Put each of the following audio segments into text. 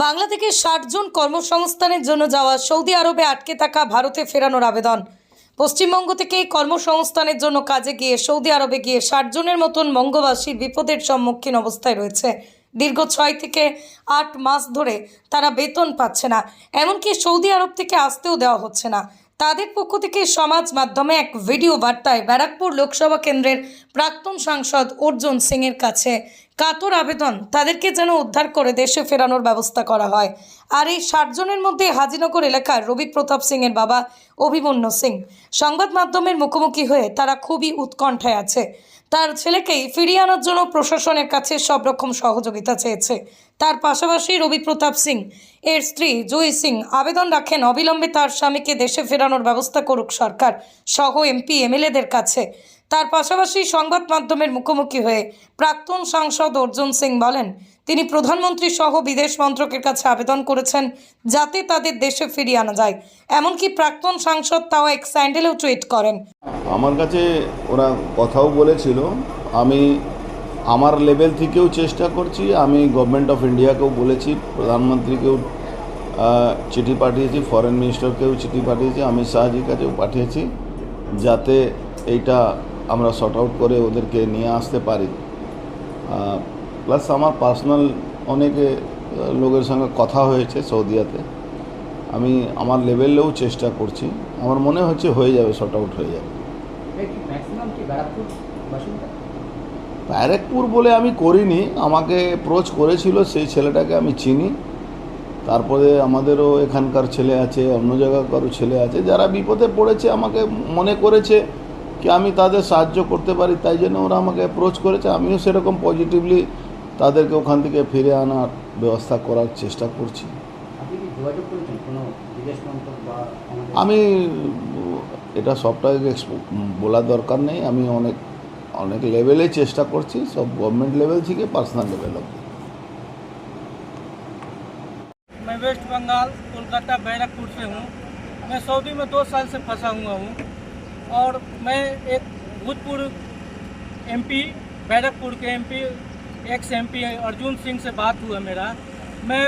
বাংলা থেকে ষাট জন কর্মসংস্থানের জন্য যাওয়া সৌদি আরবে আটকে থাকা ভারতে ফেরানোর আবেদন। পশ্চিমবঙ্গ থেকে কর্মসংস্থানের জন্য কাজে গিয়ে সৌদি আরবে গিয়ে ষাট জনের মতন বঙ্গবাসী বিপদের সম্মুখীন অবস্থায় রয়েছে। দীর্ঘ ছয় থেকে আট মাস ধরে তারা বেতন পাচ্ছে না। এমনকি সৌদি আরব থেকে আসতেও দেওয়া হচ্ছে না। তাদের পক্ষ থেকে সমাজ মাধ্যমে এক ভিডিও বার্তায় ব্যারাকপুর লোকসভা কেন্দ্রের প্রাক্তন সাংসদ অর্জুন সিংয়ের কাছে কাতর আবেদন, তাদেরকে যেন উদ্ধার করে দেশে ফেরানোর ব্যবস্থা করা হয়। আর এই ষাটজনের মধ্যে হাজিনগর এলাকার রবি প্রতাপ সিংয়ের বাবা অভিমন্যু সিং। সংবাদ মাধ্যমের মুখোমুখি হয়ে তারা খুবই উৎকণ্ঠায় আছে। তার ছেলেকেই ফিরিয়ে আনার জন্য প্রশাসনের কাছে সব রকম সহযোগিতা চেয়েছে। তার পাশাপাশি রবি প্রতাপ সিং, এর স্ত্রী জুই সিং আবেদন রাখেন অবিলম্বে তার স্বামীকে দেশে ফেরানোর ব্যবস্থা করুক সরকার, সহ এমপি, এমএলএদের কাছে। তার পাশাপাশি সংবাদ মাধ্যমের মুখোমুখি হয়ে প্রাক্তন সাংসদ অর্জুন সিং বলেন, তিনি প্রধানমন্ত্রী সহ বিদেশ মন্ত্রকের কাছে আবেদন করেছেন যাতে তাদের দেশে ফিরিয়ে আনা যায়। এমনকি প্রাক্তন সাংসদ তাও এক স্যান্ডেলেও টুইট করেন। আমার কাছে ওরা কথাও বলেছিল, আমি আমার লেভেল থেকেও চেষ্টা করছি। আমি গভর্নমেন্ট অফ ইন্ডিয়াকেও বলেছি, প্রধানমন্ত্রীকেও চিঠি পাঠিয়েছি ফরেন মিনিস্টারকেও চিঠি পাঠিয়েছি অমিত শাহজির কাছেও পাঠিয়েছি, যাতে এইটা আমরা শর্ট আউট করে ওদেরকে নিয়ে আসতে পারি। প্লাস আমার পার্সোনাল অনেকে লোকের সঙ্গে কথা হয়েছে সৌদিয়াতে। আমি আমার লেভেলেও চেষ্টা করছি। আমার মনে হচ্ছে হয়ে যাবে শর্ট আউট হয়ে যাবে। ব্যারাকপুর বলে আমি করিনি আমাকে অ্যাপ্রোচ করেছিল সেই ছেলেটাকে আমি চিনি। তারপরে আমাদেরও এখানকার ছেলে আছে অন্য জায়গাকারও ছেলে আছে যারা বিপদে পড়েছে আমাকে মনে করেছে কি আমি তাদের সাহায্য করতে পারি তাই জন্য ওরা আমাকে অ্যাপ্রোচ করেছে। আমিও সেরকম পজিটিভলি তাদেরকে ওখান থেকে ফিরে আনার ব্যবস্থা করার চেষ্টা করছি। আমি এটা সবটাকে বলার দরকার নেই। আমি অনেক অনেক লেভেলে চেষ্টা করছি সব গভর্নমেন্ট লেভেল থেকে পার্সোনাল লেভেল অব্দি मैं वेस्ट बंगाल कोलकाता बैरकपुर से हूँ मैं सऊदी में दो साल से फंसा हुआ हूँ और मैं एक भूतपूर्व एमपी बैरकपुर के MP ex MP Arjun Singh से बात हुआ मेरा मैं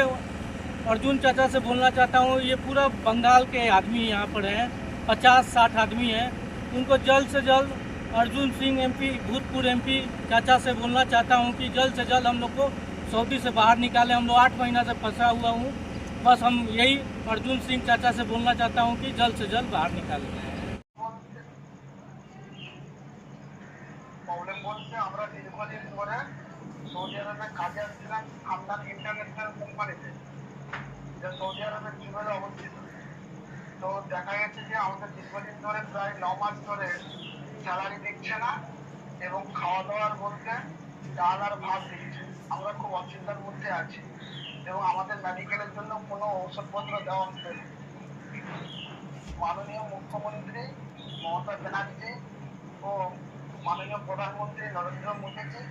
अर्जुन चाचा से बोलना चाहता हूँ ये पूरा बंगाल के आदमी यहाँ पर हैं पचास साठ आदमी हैं उनको जल्द से जल्द अर्जुन सिंह एमपी भूतपूर्व एमपी चाचा से बोलना चाहता हूँ कि जल्द से जल्द हम लोग को सऊदी से बाहर निकाले हम लोग आठ महीना से फंसा हुआ हूँ बस हम यही अर्जुन सिंह चाचा से बोलना चाहता हूँ कि जल्द से जल्द बाहर निकालें প্রবলেম বলতে আমরা দীর্ঘদিন ধরে সৌদি আরবে কাজে আসছিলাম খামদান ইন্টারন্যাশনাল কোম্পানিতে যা সৌদি আরবের কিভাবে অবস্থিত তো দেখা গেছে যে আমাদের দীর্ঘদিন ধরে প্রায় ন মাস ধরে স্যালারি দিচ্ছে না এবং খাওয়া দাওয়ার বলতে ডাল আর ভাত দিচ্ছে আমরা খুব অসুবিধার মধ্যে আছি এবং আমাদের মেডিকেলের জন্য কোনো ঔষধপত্র দেওয়া হচ্ছে। মাননীয় মুখ্যমন্ত্রী মমতা ব্যানার্জি ও মাননীয় প্রধানমন্ত্রী নরেন্দ্র মোদীজি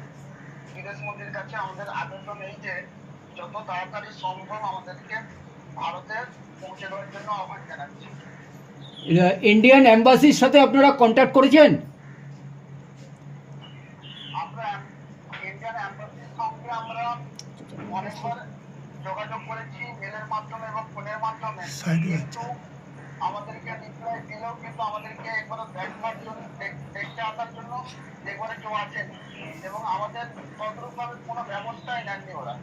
বিদেশ মন্ত্রীর কাছে আমাদের আবেদন এই যে যত তাড়াতাড়ি সম্ভব আমাদেরকে ভারতে পৌঁছে দেওয়ার জন্য আহ্বান জানাচ্ছি ইন্ডিয়ান অ্যাম্বাসির সাথে আপনারা কন্ট্যাক্ট করেছেন? আমরা ইন্ডিয়ান অ্যাম্বাসির সঙ্গে আমরা অনেকবার যোগাযোগ করেছি মেলের মাধ্যমে এবং ফোনের মাধ্যমে। কিন্তু আমাদেরকে রিপ্লাই দিলেও কিন্তু আমাদেরকে একবার দেখবার জন্য দেখতে আসার জন্য একবারে কেউ আছেন এবং আমাদের তদ্রুপভাবে কোনো ব্যবস্থাই নেননি ওরা।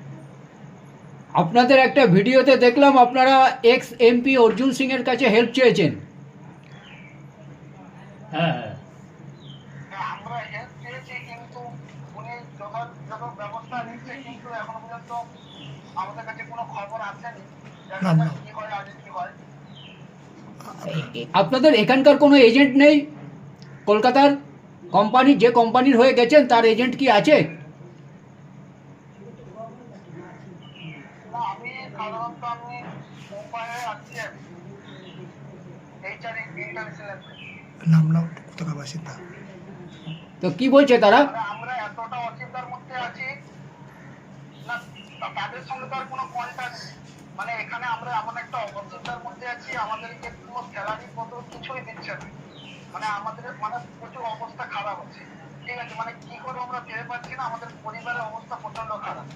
আপনাদের একটা ভিডিওতে দেখলাম আপনারা এক্স এমপি অর্জুন সিং এর কাছে হেল্প চেয়েছেন হ্যাঁ হ্যাঁ হ্যাঁ, আমরা হেল্প চেয়েছি কিন্তু উনি যথাযথ ব্যবস্থা নিচ্ছে কিন্তু এখনও পর্যন্ত আমাদের কাছে কোনো খবর আসেনি আপনাদের এখানকার কোনো এজেন্ট নেই? কলকাতার কোম্পানি যে কোম্পানির হয়ে গেছেন তার এজেন্ট কি আছে? না আমি সাধারণত আমি মুম্বাইয়ে আছি এইচআর ইন্টারন্যাশনাল নামলাম কোথাকার বাসিন্দা? তো কি বলছে তারা? আমরা এতটা অসুবিধার মধ্যে আছি। না তাদের সঙ্গে তো আর কোনো কন্ট্যাক্ট মানে এখানে আমরা এমন একটা অবস্থার মধ্যে আছি আমাদেরকে কোনো স্যালারি কত কিছুই দিচ্ছে না। মানে আমাদের মানে প্রচুর অবস্থা খারাপ হচ্ছে ঠিক আছে মানে কি করে আমরা ভেবে পাচ্ছি না? আমাদের পরিবারের অবস্থা প্রচণ্ড খারাপ।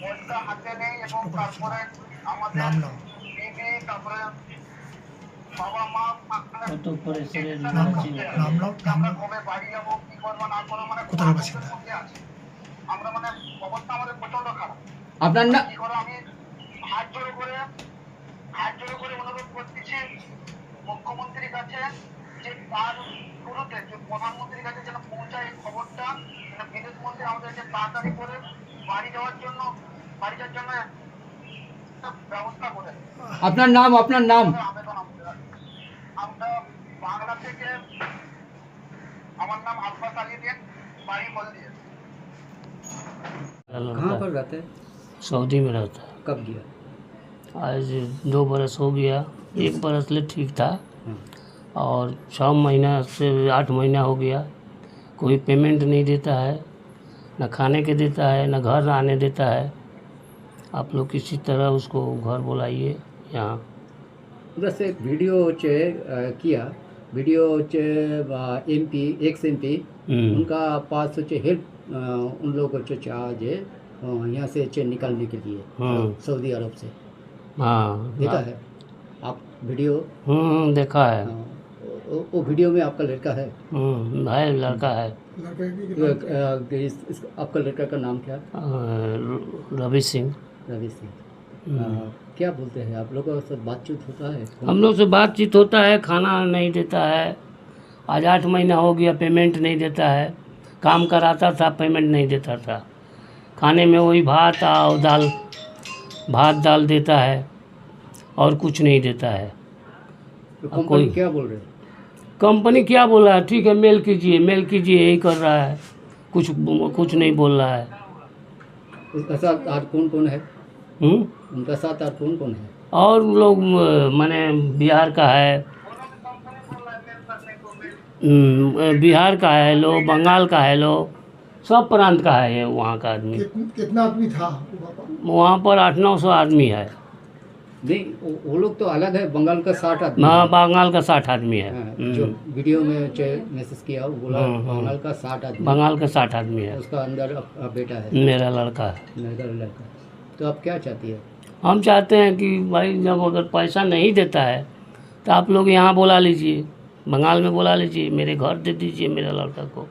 পয়সা হাতে নেই এবং তারপরে আমাদের বিবি তারপরে মানে মানে মানে আপনার না হাত জোড়ো করে হাত জোড়ো করে অনুরোধ করতেছি মুখ্যমন্ত্রীর কাছে যে তার শুরুতে যে প্রধানমন্ত্রীর কাছে যেন পৌঁছায় এই খবরটা যেন বিদেশ মন্ত্রী আমাদেরকে তাড়াতাড়ি করে বাড়ি যাওয়ার জন্য বাড়ি যাওয়ার জন্য একটা ব্যবস্থা করে আপনার নাম আপনার নাম আবেদন আমাদের আছে। আমরা বাংলা থেকে আমার নাম আব্বাস আলী দিন বাড়ি বল দিয়ে कहाँ पर रहते हैं सऊदी में रहता है कब गया? आज दो बरस हो गया। एक बरस ले ठीक था। हाँ। और छः महीना से आठ महीना हो गया। कोई पेमेंट नहीं देता है ना खाने के देता है ना घर आने देता है। आप लोग किसी तरह उसको घर बुलाइए यहाँ। बस एक वीडियो चे किया। वीडियो चे M P ex M P उनका पास हेल्प उन लोगों को चाहिए यहाँ से चेन निकालने के लिए हम्म। सऊदी अरब से। हाँ देखा है। आप वीडियो? हम्म, देखा है। वो वीडियो में आपका लड़का है? हम्म, है लड़का है। आपका लड़का का नाम क्या? रवि सिंह। रवि सिंह। हम्म। क्या बोलते हैं? आप लोगों से बातचीत होता है? हम लोग से बातचीत होता है खाना नहीं देता है। आज आठ महीना हो गया पेमेंट नहीं देता है। काम कराता था पेमेंट नहीं देता था। खाने में वही भात और दाल भात दाल देता है और कुछ नहीं देता है। तो कंपनी कोई- क्या बोल रहे कंपनी क्या बोल रहा है? ठीक है मेल कीजिए मेल कीजिए यही कर रहा है। कुछ कुछ नहीं बोल रहा है। उसका साथ और कौन कौन है? हम्म? उनका साथ और कौन कौन है? और लोग माने बिहार का है। हम्म, बिहार का है लो बंगाल का है लो। सब प्रांत का है ये वहाँ का आदमी। कितना आदमी था वहाँ पर? आठ नौ सौ आदमी है। नहीं वो, लोग तो अलग है बंगाल का साठ आदमी हाँ। बंगाल का साठ आदमी है। हाँ, हम्म, जो वीडियो में मैसेज किया बोला हम्म, हम्म। बंगाल का साठ आदमी बंगाल का साठ आदमी है। उसका अंदर बेटा है। मेरा लड़का है। मेरा लड़का। तो आप क्या चाहती है? हम चाहते हैं कि भाई जब अगर पैसा नहीं देता है तो आप लोग यहाँ बुला लीजिए। बंगाल में बुला लीजिए मेरे घर दे दीजिए मेरे लड़का को।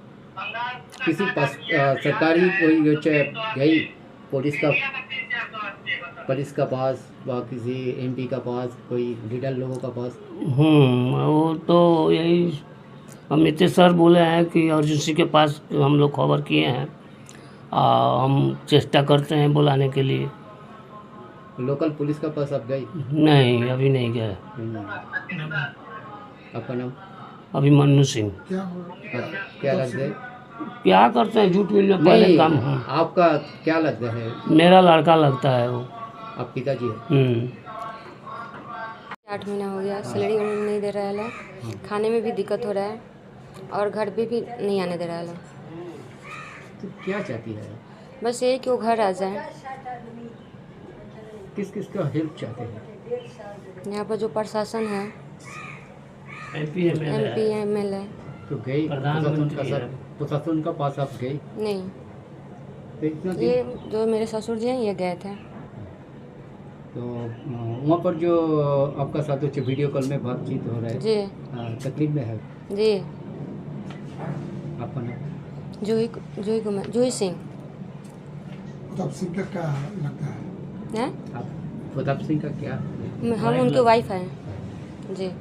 किसी पास अ, सरकारी कोई जो गई पुलिस का पुलिस का पास व किसी एमपी का पास कोई लीडर लोगों का पास? हम्म वो तो यही अमित सर बोले हैं कि अर्जुन सिंह के पास हम लोग खबर किए हैं। आ, हम चेष्टा करते हैं बुलाने के लिए। लोकल पुलिस का पास आप गई नहीं अभी नहीं गए। हम्म। आपका नाम? अभी मन्नू सिंह। आप क्या लगता है क्या करते हैं झूठ मिल में पहले नहीं काम हाँ। आपका क्या लगता है? मेरा लड़का लगता है वो। आप पिताजी है? हम्म। आठ महीना हो गया सैलरी नहीं दे रहा है खाने में भी दिक्कत हो रहा है और घर पे भी नहीं आने दे रहा है तो क्या चाहती है? बस यही कि वो घर आ जाए। किस किस का हेल्प चाहते हैं? यहाँ पर जो प्रशासन है M P M L A तो गई प्रशासन प्रधानमंत्री का पास आप गई? नहीं। तो ये जो मेरे ससुर जी हैं ये गए थे। तो वहाँ पर जो आपका साथ जो वीडियो कॉल में बातचीत हो रहा है जी। तकलीफ़ में है? जी। आपका नाम जूही जूही कुमार जूही सिंह। प्रताप सिंह का क्या लगता है? हैं? प्रताप सिंह का क्या? हम उनके वाइफ हैं। जी।